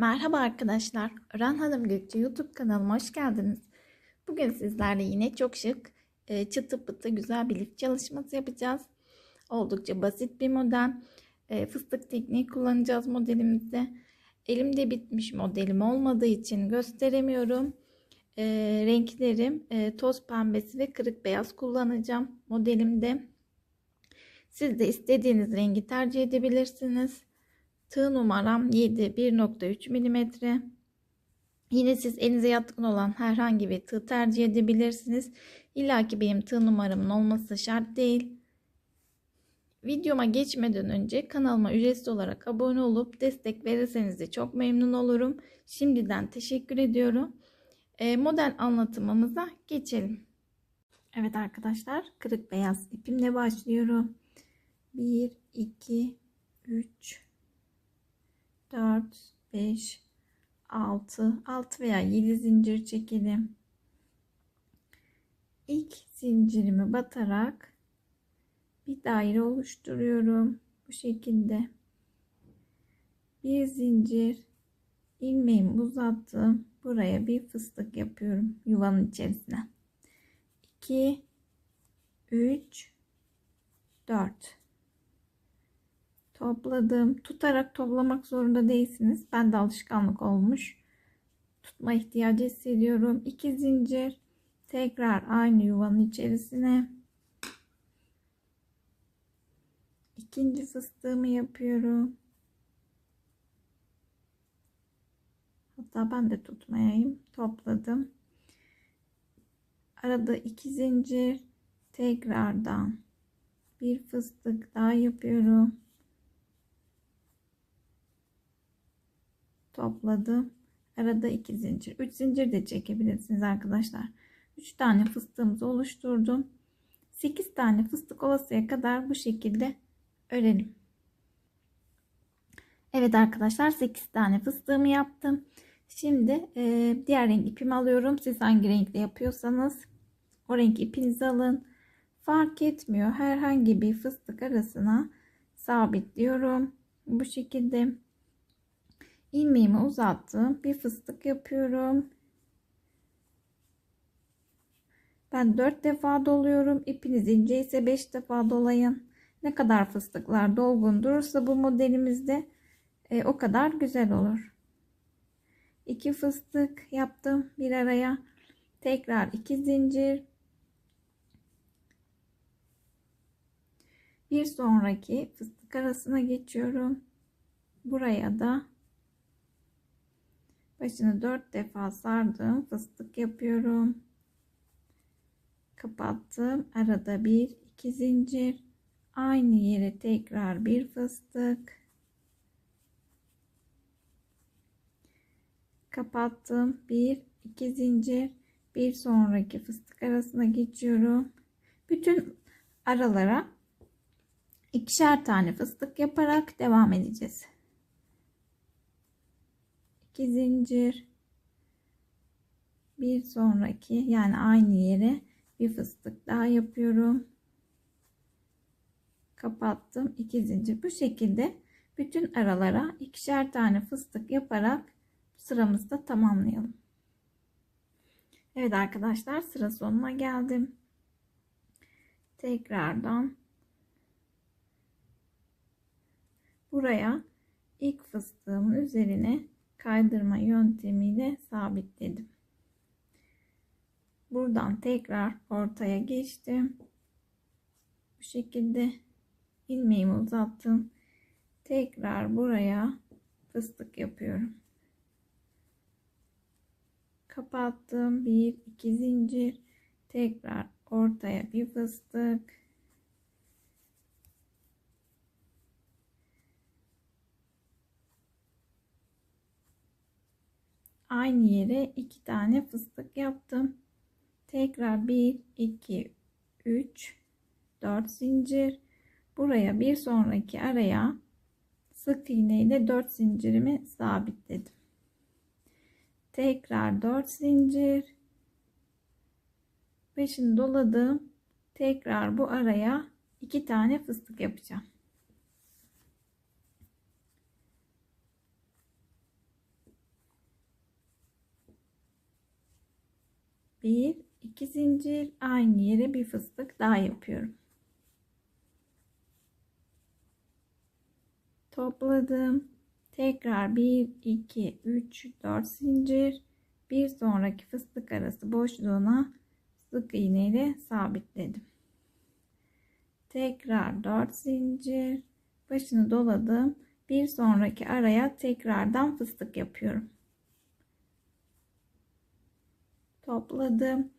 Merhaba arkadaşlar. Ören Hanım Gökçe YouTube kanalıma hoş geldiniz. Bugün sizlerle yine çok şık, e, çıtı pıtı güzel bir lif çalışması yapacağız. Oldukça basit bir model. E, Fıstık tekniği kullanacağız modelimizde. Elimde bitmiş modelim olmadığı için gösteremiyorum. E, Renklerim toz pembesi ve kırık beyaz kullanacağım modelimde. Siz de istediğiniz rengi tercih edebilirsiniz. Tığ numaram 7 1.3 mm. Yine siz elinize yatkın olan herhangi bir tığ tercih edebilirsiniz. İlla ki benim tığ numaramın olması şart değil. Videoma geçmeden önce kanalıma ücretsiz olarak abone olup destek verirseniz de çok memnun olurum. Şimdiden teşekkür ediyorum. E, model anlatımımıza geçelim. Evet arkadaşlar kırık beyaz ipimle başlıyorum. 1, 2, 3, 4, 5, 6, 6 veya 7 zincir çekelim. İlk zincirimi batarak bir daire oluşturuyorum. Bu şekilde. Bir zincir ilmeğimi uzattım. Buraya bir fıstık yapıyorum yuvanın içerisine. 2 3 4 topladım. Tutarak toplamak zorunda değilsiniz. Ben de alışkanlık olmuş. Tutma ihtiyacı hissediyorum. 2 zincir tekrar aynı yuvanın içerisine ikinci fıstığımı yapıyorum. Hatta ben de tutmayayım. Topladım. Arada iki zincir tekrardan bir fıstık daha yapıyorum. Topladım. Arada iki zincir. Üç zincir de çekebilirsiniz arkadaşlar. Üç tane fıstığımızı oluşturdum. Sekiz tane fıstık olasıya kadar bu şekilde örelim. Evet arkadaşlar 8 tane fıstığımı yaptım. Şimdi e, diğer renk ipimi alıyorum. Siz hangi renkle yapıyorsanız o renk ipinizi alın. Fark etmiyor. Herhangi bir fıstık arasına sabitliyorum. Bu şekilde ilmeğimi uzattım. Bir fıstık yapıyorum. Ben 4 defa doluyorum. İpiniz ince ise 5 defa dolayın. Ne kadar fıstıklar dolgun durursa bu modelimizde e, o kadar güzel olur. 2 fıstık yaptım bir araya. Tekrar 2 zincir. Bir sonraki fıstık arasına geçiyorum. Buraya da başını dört defa sardım fıstık yapıyorum. Kapattım. Arada bir iki zincir. Aynı yere tekrar bir fıstık. Kapattım. Bir iki zincir. Bir sonraki fıstık arasına geçiyorum. Bütün aralara ikişer tane fıstık yaparak devam edeceğiz 2 zincir. Bir sonraki yani aynı yere bir fıstık daha yapıyorum. Kapattım 2 zincir. Bu şekilde bütün aralara ikişer tane fıstık yaparak sıramızda tamamlayalım. Evet arkadaşlar sıra sonuna geldim. Tekrardan buraya ilk fıstığımın üzerine kaydırma yöntemiyle sabitledim. Buradan tekrar ortaya geçtim. Bu şekilde ilmeğimi uzattım. Tekrar buraya fıstık yapıyorum. Kapattım. Bir iki zincir. Tekrar ortaya bir fıstık. Aynı yere iki tane fıstık yaptım. Tekrar 1 2 3 4 zincir. Buraya bir sonraki araya sık iğne ile 4 zincirimi sabitledim. Tekrar 4 zincir. Başını doladım. Tekrar bu araya iki tane fıstık yapacağım. Bir, iki zincir aynı yere bir fıstık daha yapıyorum. Topladım. Tekrar 1, 2, 3, 4 zincir. Bir sonraki fıstık arası boşluğuna sık iğne ile sabitledim. Tekrar 4 zincir. Başını doladım. Bir sonraki araya tekrardan fıstık yapıyorum. Topladım.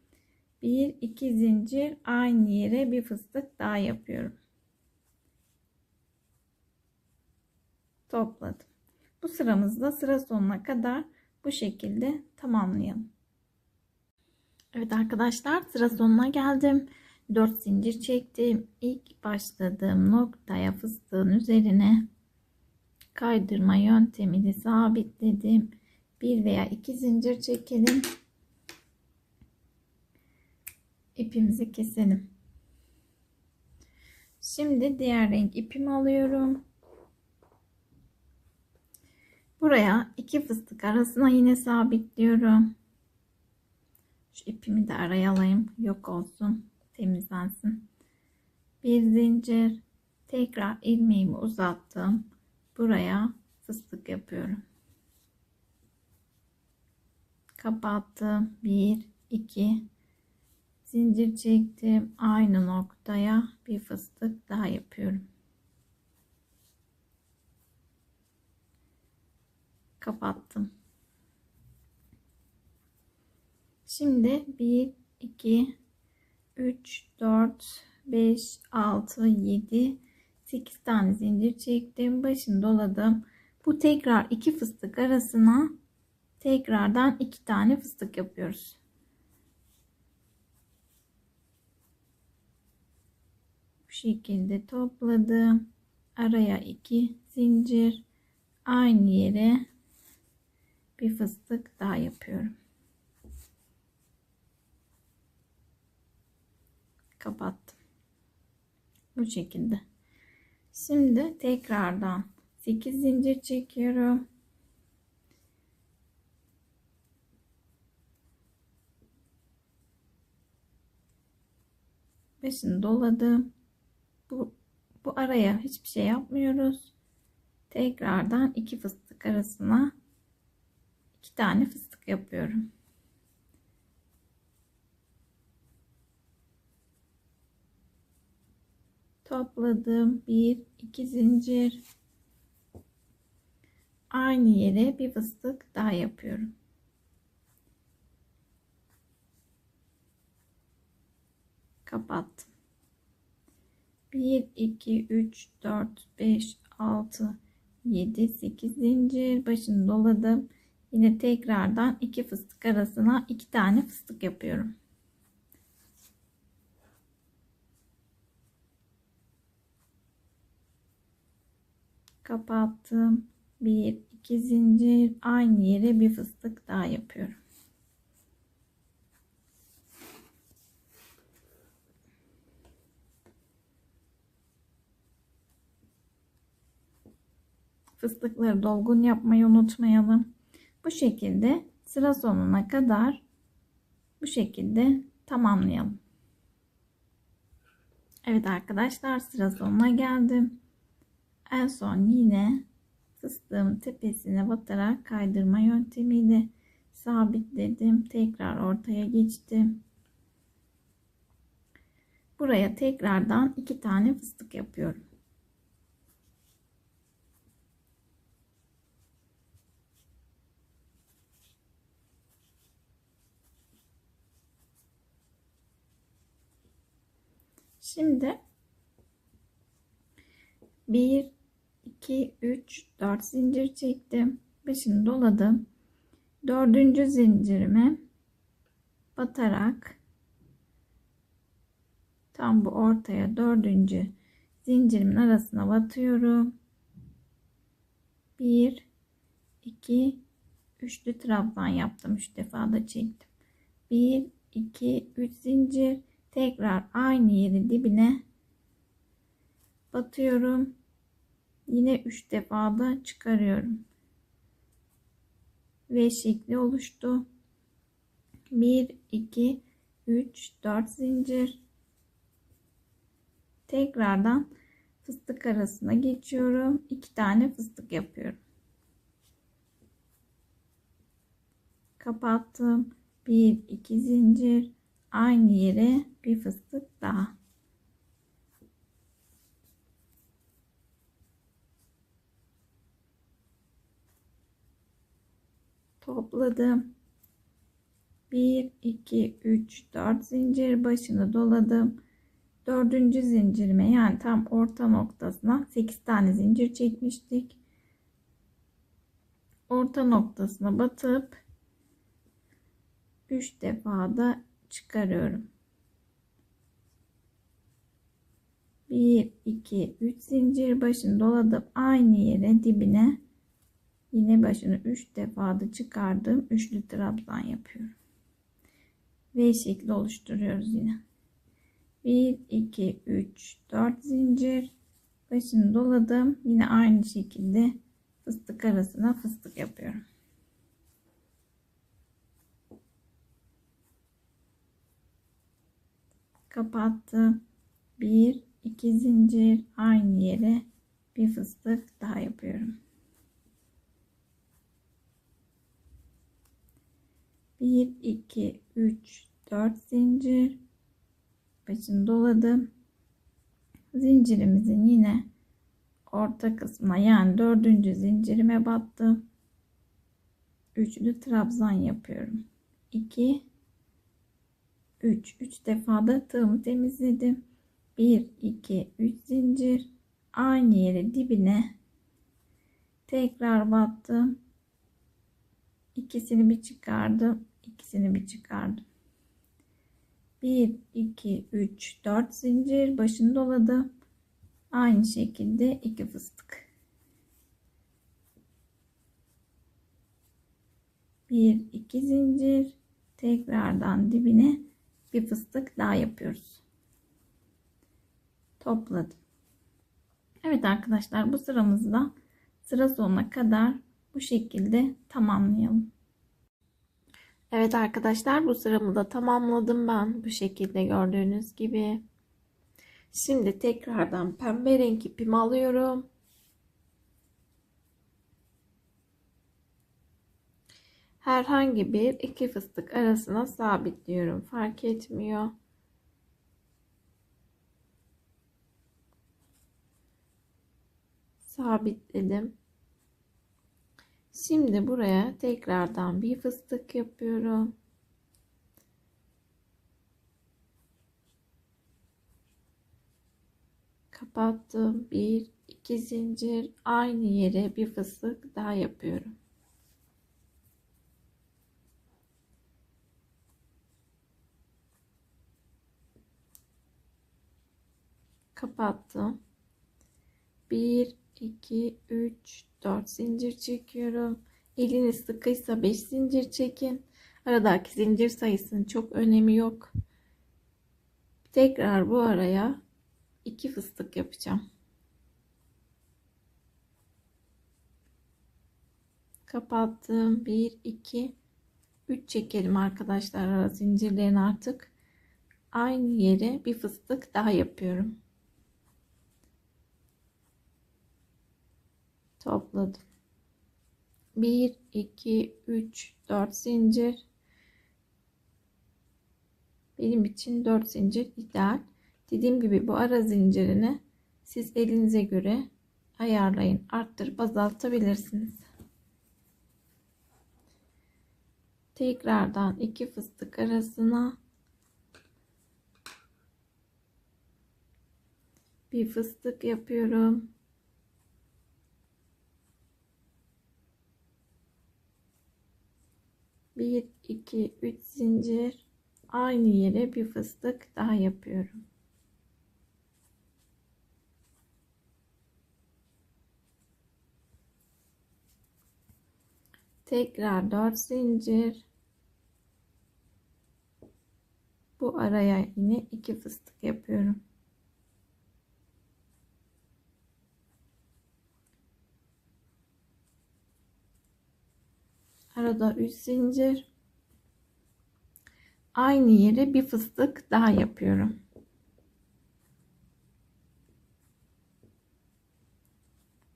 1 2 zincir aynı yere bir fıstık daha yapıyorum. Topladım. Bu sıramızda sıra sonuna kadar bu şekilde tamamlayalım. Evet arkadaşlar sıra sonuna geldim. 4 zincir çektim. İlk başladığım noktaya fıstığın üzerine kaydırma yöntemiyle sabitledim. Bir veya iki zincir çekelim. İpimizi keselim. Şimdi diğer renk ipimi alıyorum. Buraya iki fıstık arasına yine sabitliyorum. Şu ipimi de araya alayım. Yok olsun. Temizlensin. Bir zincir. Tekrar ilmeğimi uzattım. Buraya fıstık yapıyorum. Kapattım. 1 2 zincir çektim. Aynı noktaya bir fıstık daha yapıyorum. Kapattım. Şimdi 1 2 3 4 5 6 7 8 tane zincir çektim. Başını doladım. Bu tekrar iki fıstık arasına tekrardan iki tane fıstık yapıyoruz. Bu şekilde topladım. Araya iki zincir aynı yere bir fıstık daha yapıyorum. Kapattım. Bu şekilde. Şimdi tekrardan 8 zincir çekiyorum. Başını doladım. Bu, bu araya hiçbir şey yapmıyoruz. Tekrardan iki fıstık arasına iki tane fıstık yapıyorum. topladım. Bir, iki zincir. Aynı yere bir fıstık daha yapıyorum. Kapattım. 1, 2, 3, 4, 5, 6, 7, 8 zincir. Başını doladım. Yine tekrardan iki fıstık arasına iki tane fıstık yapıyorum. kapattım. Bir iki zincir aynı yere bir fıstık daha yapıyorum. Fıstıkları dolgun yapmayı unutmayalım. Bu şekilde sıra sonuna kadar bu şekilde tamamlayalım. Evet arkadaşlar sıra sonuna geldim. En son yine fıstığımın tepesine batarak kaydırma yöntemiyle sabitledim. Tekrar ortaya geçtim. Buraya tekrardan iki tane fıstık yapıyorum. Şimdi bir 2 3 4 zincir çektim. Başını doladım. Dördüncü zincirime batarak tam bu ortaya dördüncü zincirimin arasına batıyorum. 1 2 üçlü trabzan yaptım. 3 defa da çektim. 1 2 3 zincir tekrar aynı yeri dibine batıyorum. Yine 3 defa da çıkarıyorum. V şekli oluştu. 1 2 3 4 zincir. Tekrardan fıstık arasına geçiyorum. 2 tane fıstık yapıyorum. Kapattım. 1 2 zincir. Aynı yere bir fıstık daha. Topladım. 1 2 3 4 zincir başını doladım. Dördüncü zincirime yani tam orta noktasına 8 tane zincir çekmiştik. Orta noktasına batıp 3 defa da çıkarıyorum 1 2 3 zincir başını doladım. Aynı yere dibine. Yine başını 3 defa da çıkardım. Üçlü trabzan yapıyorum. V şekli oluşturuyoruz yine. 1 2 3 4 zincir başını doladım. Yine aynı şekilde fıstık arasına fıstık yapıyorum. Kapattım. 1 2 zincir aynı yere bir fıstık daha yapıyorum. 1 2 3 4 zincir. Başını doladım. Zincirimizin yine orta kısmına yani dördüncü zincirime battım. Üçlü trabzan yapıyorum. 2 3 3 defa da tığımı temizledim 1 2 3 zincir. Aynı yere dibine tekrar battım. İkisini bir çıkardım ikisini bir çıkardım. 1 2 3 4 zincir. Başını doladım. Aynı şekilde iki fıstık. 1 2 zincir. Tekrardan dibine bir fıstık daha yapıyoruz topladım Evet arkadaşlar bu sıramızda sıra sonuna kadar bu şekilde tamamlayalım Evet arkadaşlar bu sıramı da tamamladım ben bu şekilde gördüğünüz gibi. Şimdi tekrardan pembe renk ipimi alıyorum. Herhangi bir iki fıstık arasına sabitliyorum. Fark etmiyor. Sabitledim. Şimdi buraya tekrardan bir fıstık yapıyorum. Kapattım. Bir, iki zincir aynı yere bir fıstık daha yapıyorum. Kapattım. Bir, 2 3 4 zincir çekiyorum. Eliniz sıkıysa 5 zincir çekin. Aradaki zincir sayısının çok önemi yok. Tekrar bu araya 2 fıstık yapacağım. Kapattım. 1 2 3 çekelim arkadaşlar. Ara zincirlerin artık. Aynı yere bir fıstık daha yapıyorum topladım. 1 2 3 4 zincir. Benim için 4 zincir ideal. Dediğim gibi bu ara zincirini siz elinize göre ayarlayın. Arttırıp azaltabilirsiniz. Tekrardan iki fıstık arasına bir fıstık yapıyorum 1 2 3 zincir. Aynı yere bir fıstık daha yapıyorum. Tekrar 4 zincir. Bu araya yine 2 fıstık yapıyorum arada 3 zincir aynı yere bir fıstık daha yapıyorum.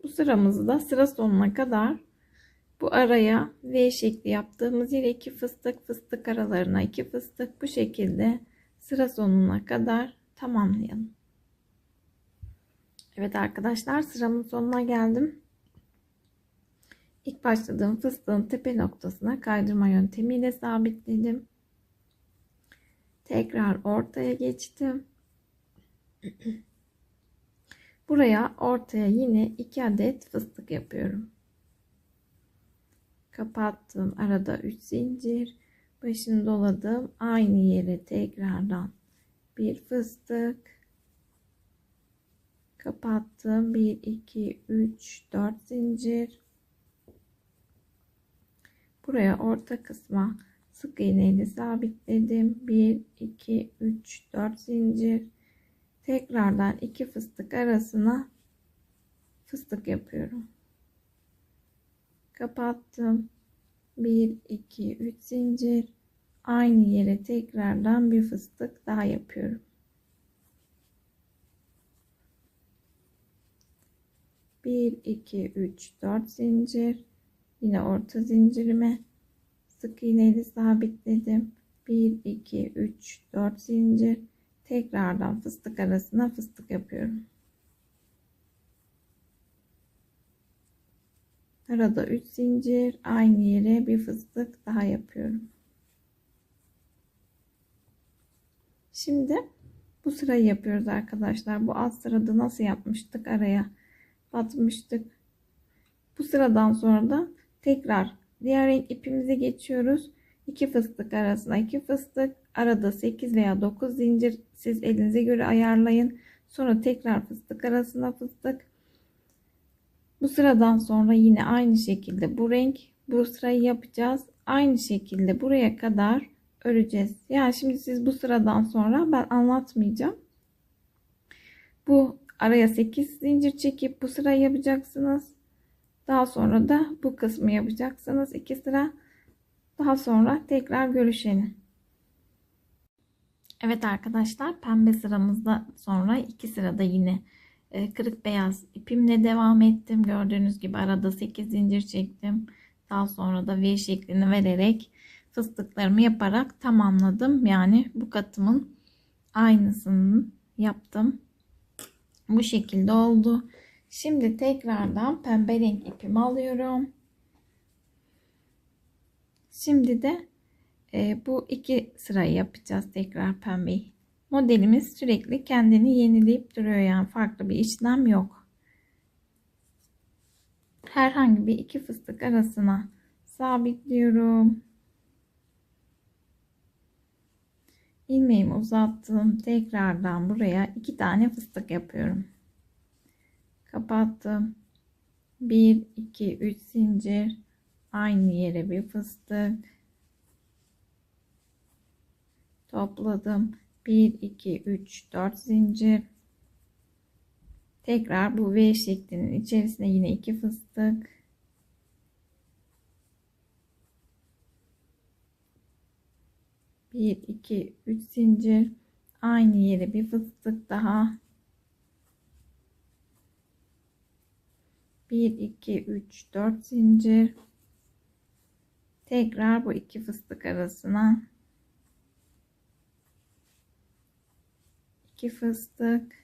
Bu sıramızı da sıra sonuna kadar bu araya V şekli yaptığımız yere iki fıstık fıstık aralarına iki fıstık bu şekilde sıra sonuna kadar tamamlayalım. Evet arkadaşlar sıramın sonuna geldim. İlk başladığım fıstığın tepe noktasına kaydırma yöntemiyle sabitledim. Tekrar ortaya geçtim. Buraya ortaya yine 2 adet fıstık yapıyorum. Kapattım. Arada 3 zincir. Başını doladım. Aynı yere tekrardan bir fıstık. Kapattım. 1, 2, 3, 4 zincir. Buraya orta kısma sık iğneyle sabitledim. 1, 2, 3, 4 zincir. Tekrardan iki fıstık arasına fıstık yapıyorum. Kapattım. 1, 2, 3 zincir. Aynı yere tekrardan bir fıstık daha yapıyorum. Bir, iki, üç, dört zincir. Yine orta zincirime sık iğneyle sabitledim. 1 2 3 4 zincir. Tekrardan fıstık arasına fıstık yapıyorum. Arada 3 zincir, aynı yere bir fıstık daha yapıyorum. Şimdi bu sırayı yapıyoruz arkadaşlar. Bu alt sırada nasıl yapmıştık? Araya batmıştık. Bu sıradan sonra da tekrar diğer renk ipimize geçiyoruz. 2 fıstık arasına 2 fıstık arada 8 veya 9 zincir siz elinize göre ayarlayın. Sonra tekrar fıstık arasına fıstık. Bu sıradan sonra yine aynı şekilde bu renk bu sırayı yapacağız. Aynı şekilde buraya kadar öreceğiz. Yani şimdi siz bu sıradan sonra ben anlatmayacağım. Bu araya 8 zincir çekip bu sırayı yapacaksınız. Daha sonra da bu kısmı yapacaksınız. 2 sıra. Daha sonra tekrar görüşelim. Evet arkadaşlar pembe sıramızda sonra iki sırada yine e, kırık beyaz ipimle devam ettim. Gördüğünüz gibi arada 8 zincir çektim. Daha sonra da V şeklini vererek fıstıklarımı yaparak tamamladım. Yani bu katımın aynısını yaptım. Bu şekilde oldu. Şimdi tekrardan pembe renk ipimi alıyorum. Şimdi de e, bu iki sırayı yapacağız tekrar pembeyi. Modelimiz sürekli kendini yenileyip duruyor yani farklı bir işlem yok. Herhangi bir iki fıstık arasına sabitliyorum. ilmeğimi uzattım. Tekrardan buraya iki tane fıstık yapıyorum. Kapattım. 1 2 3 zincir. Aynı yere bir fıstık. Topladım. 1 2 3 4 zincir. Tekrar bu V şeklinin içerisine yine iki fıstık. Bir iki üç zincir. Aynı yere bir fıstık daha 1 2 3 4 zincir. Tekrar bu iki fıstık arasına. İki fıstık.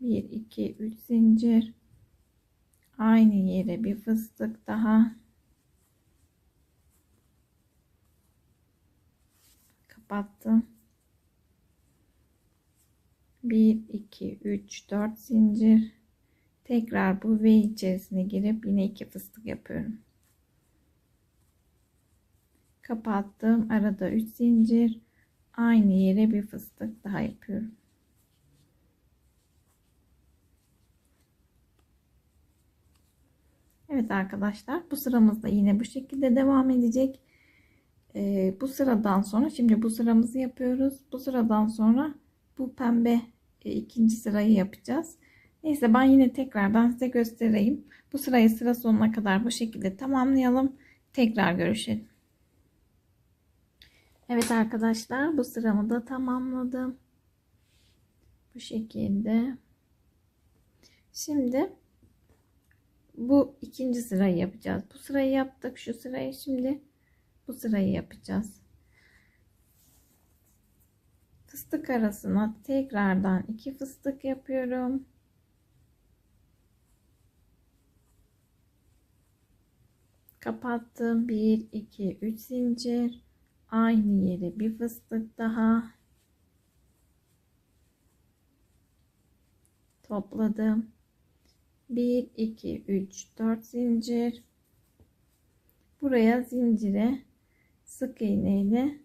1 2 3 zincir. Aynı yere bir fıstık daha. Kapattım. 1 2 3 4 zincir tekrar bu V içerisine girip yine iki fıstık yapıyorum. Kapattım. Arada 3 zincir. Aynı yere bir fıstık daha yapıyorum. Evet arkadaşlar bu sıramızda yine bu şekilde devam edecek. Ee, bu sıradan sonra şimdi bu sıramızı yapıyoruz. Bu sıradan sonra bu pembe e, ikinci sırayı yapacağız neyse ben yine tekrardan size göstereyim bu sırayı sıra sonuna kadar bu şekilde tamamlayalım tekrar görüşelim Evet arkadaşlar bu sıramı da tamamladım. Bu şekilde. Şimdi bu ikinci sırayı yapacağız. Bu sırayı yaptık. Şu sırayı şimdi bu sırayı yapacağız. Fıstık arasına tekrardan iki fıstık yapıyorum. Kapattım. 1 2 3 zincir. Aynı yere bir fıstık daha. Topladım. 1 2 3 4 zincir. Buraya zincire sık iğne ile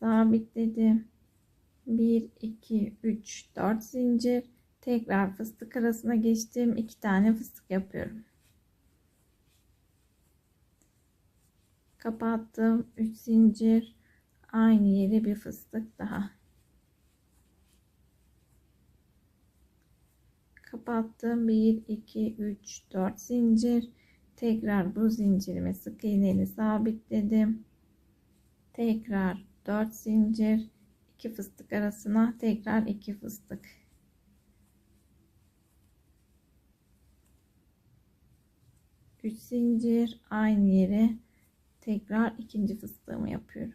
sabitledim. 1 2 3 4 zincir. Tekrar fıstık arasına geçtim. 2 tane fıstık yapıyorum. Kapattım. 3 zincir. Aynı yere bir fıstık daha. Kapattım. 1 2 3 4 zincir. Tekrar bu zincirimi sık iğneyle sabitledim. Tekrar 4 zincir. 2 fıstık arasına tekrar 2 fıstık. Üç zincir. Aynı yere tekrar ikinci fıstığımı yapıyorum.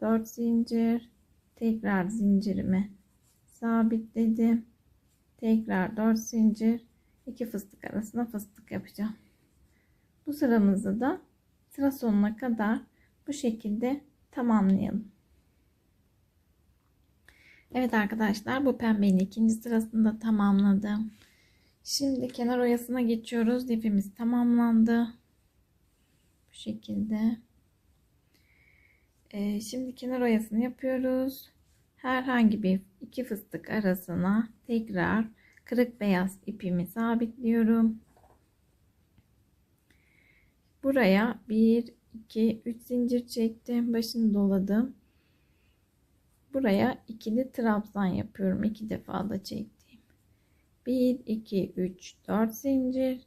4 zincir tekrar zincirimi sabitledim. Tekrar 4 zincir 2 fıstık arasında fıstık yapacağım. Bu sıramızı da sıra sonuna kadar bu şekilde tamamlayalım. Evet arkadaşlar bu pembenin ikinci sırasında tamamladım. Şimdi kenar oyasına geçiyoruz. Lifimiz tamamlandı. Bu şekilde. Ee, şimdi kenar oyasını yapıyoruz. Herhangi bir iki fıstık arasına tekrar kırık beyaz ipimi sabitliyorum. Buraya 1 2 3 zincir çektim. Başını doladım. Buraya ikili trabzan yapıyorum. iki defa da çektim. 1 2 3 4 zincir.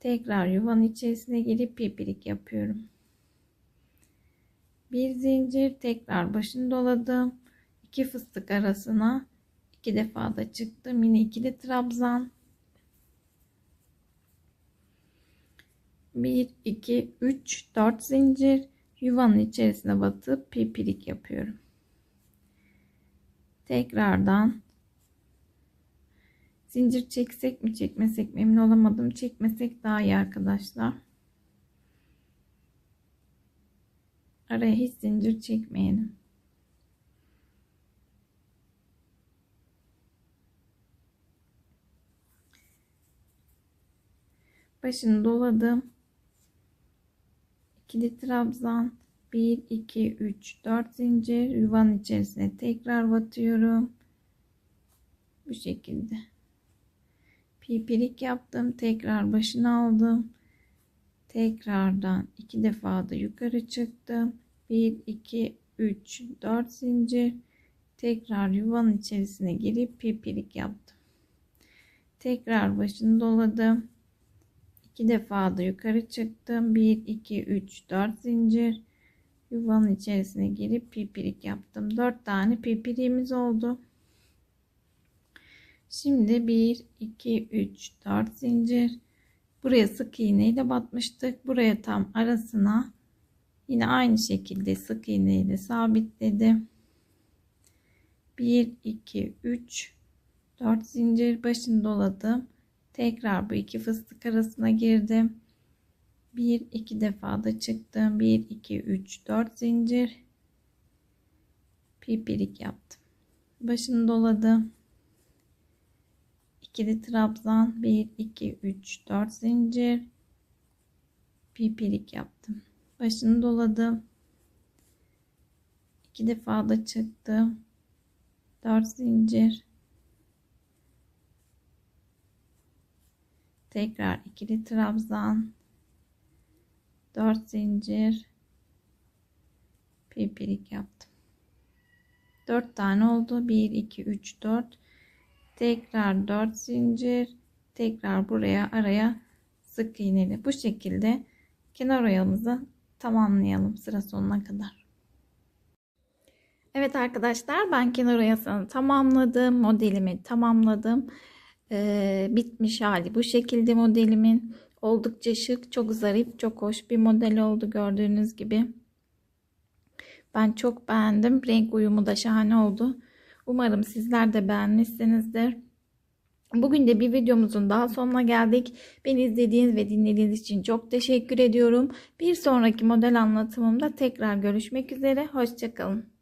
Tekrar yuvanın içerisine girip pipirik yapıyorum. Bir zincir tekrar başını doladım. İki fıstık arasına iki defa da çıktım. Yine ikili trabzan. 1 2 3 4 zincir. Yuvanın içerisine batıp pipirik yapıyorum. Tekrardan Zincir çeksek mi çekmesek mi emin olamadım. Çekmesek daha iyi arkadaşlar. Araya hiç zincir çekmeyelim. Başını doladım. İkili trabzan 1 2 3 4 zincir yuvanın içerisine tekrar batıyorum. Bu şekilde pipirik yaptım tekrar başını aldım. Tekrardan iki defa da yukarı çıktım. 1 2 3 4 zincir. Tekrar yuvanın içerisine girip pipirik yaptım. Tekrar başını doladım. İki defa da yukarı çıktım. 1 2 3 4 zincir. Yuvanın içerisine girip pipirik yaptım. 4 tane pipiriğimiz oldu Şimdi 1, 2, 3, 4 zincir. Buraya sık iğne ile batmıştık. Buraya tam arasına yine aynı şekilde sık iğne ile sabitledim. 1, 2, 3, 4 zincir başını doladım. Tekrar bu iki fıstık arasına girdim. 1, 2 defa da çıktım. 1, 2, 3, 4 zincir. Pipirik yaptım. Başını doladım ikili trabzan. 1 2 3 4 zincir. Pipirik yaptım. Başını doladım. İki defa da çıktım 4 zincir. Tekrar ikili trabzan. 4 zincir. Pipirik yaptım. 4 tane oldu. 1 2 3 4 tekrar 4 zincir tekrar buraya araya sık iğneli bu şekilde kenar oyamızı tamamlayalım sıra sonuna kadar. Evet arkadaşlar ben kenar oyasını tamamladım. Modelimi tamamladım. Ee, bitmiş hali bu şekilde modelimin. Oldukça şık, çok zarif, çok hoş bir model oldu gördüğünüz gibi. Ben çok beğendim. Renk uyumu da şahane oldu. Umarım sizler de beğenmişsinizdir. Bugün de bir videomuzun daha sonuna geldik. Beni izlediğiniz ve dinlediğiniz için çok teşekkür ediyorum. Bir sonraki model anlatımımda tekrar görüşmek üzere. Hoşçakalın.